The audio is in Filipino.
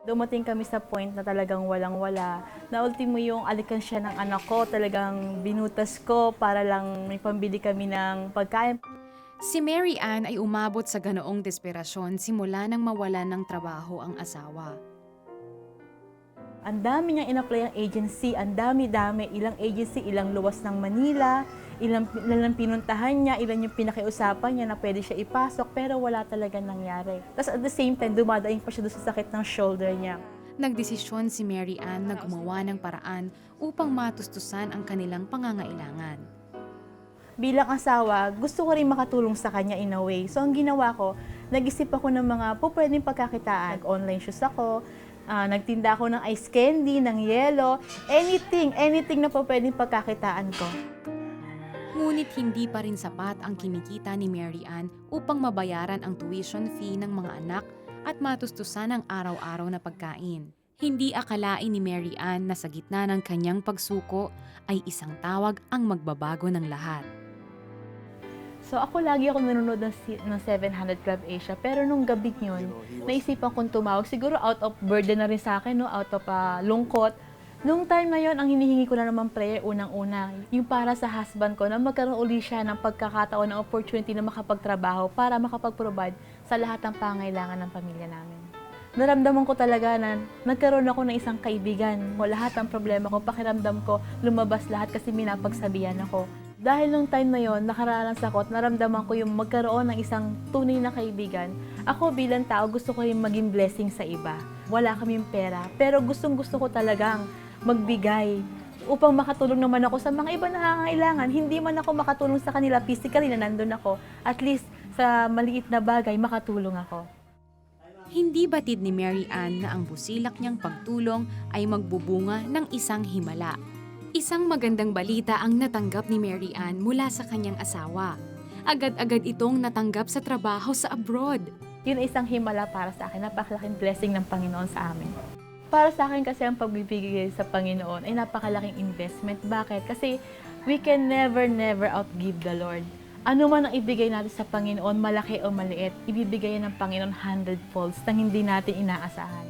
Dumating kami sa point na talagang walang-wala. Na ultimo yung alikansya ng anak ko, talagang binutas ko para lang may pambili kami ng pagkain. Si Mary Ann ay umabot sa ganoong desperasyon simula nang mawalan ng trabaho ang asawa. Ang dami niyang in-apply ang agency, ang dami-dami, ilang agency, ilang luwas ng Manila, ilang, ilang pinuntahan niya, ilan yung pinakiusapan niya na pwede siya ipasok, pero wala talaga nangyari. Tapos at the same time, dumadaing pa siya doon sa sakit ng shoulder niya. Nagdesisyon si Mary Ann na gumawa ng paraan upang matustusan ang kanilang pangangailangan. Bilang asawa, gusto ko rin makatulong sa kanya in a way. So ang ginawa ko, nag-isip ako ng mga po pwedeng pagkakitaan. Nag-online shoes ako, ah, nagtinda ako ng ice candy, ng yelo, anything, anything na po pwedeng pagkakitaan ko. Ngunit hindi pa rin sapat ang kinikita ni Mary Ann upang mabayaran ang tuition fee ng mga anak at matustusan ang araw-araw na pagkain. Hindi akalain ni Mary Ann na sa gitna ng kanyang pagsuko ay isang tawag ang magbabago ng lahat. So ako lagi ako nanonood ng, ng 700 Club Asia, pero nung gabi yun, naisipan kong tumawag. Siguro out of burden na rin sa akin, no? out of ah, lungkot. Nung time na yon, ang hinihingi ko na naman prayer unang-una, yung para sa husband ko na magkaroon uli siya ng pagkakataon, ng opportunity na makapagtrabaho para makapag-provide sa lahat ng pangailangan ng pamilya namin. Naramdaman ko talaga na nagkaroon ako ng isang kaibigan. Mo lahat ng problema ko, pakiramdam ko, lumabas lahat kasi minapagsabihan ako. Dahil nung time na yon, nakaranas ako at naramdaman ko yung magkaroon ng isang tunay na kaibigan. Ako bilang tao, gusto ko rin maging blessing sa iba. Wala kaming pera, pero gustong gusto ko talagang magbigay upang makatulong naman ako sa mga iba na nangangailangan. Hindi man ako makatulong sa kanila physically na nandun ako. At least sa maliit na bagay, makatulong ako. Hindi batid ni Mary Ann na ang busilak niyang pagtulong ay magbubunga ng isang himala. Isang magandang balita ang natanggap ni Mary Ann mula sa kanyang asawa. Agad-agad itong natanggap sa trabaho sa abroad. Yun ay isang himala para sa akin. Napakalaking blessing ng Panginoon sa amin. Para sa akin kasi ang pagbibigay sa Panginoon ay napakalaking investment. Bakit? Kasi we can never, never outgive the Lord. Ano man ang ibigay natin sa Panginoon, malaki o maliit, ibibigay ng Panginoon hundredfolds nang hindi natin inaasahan.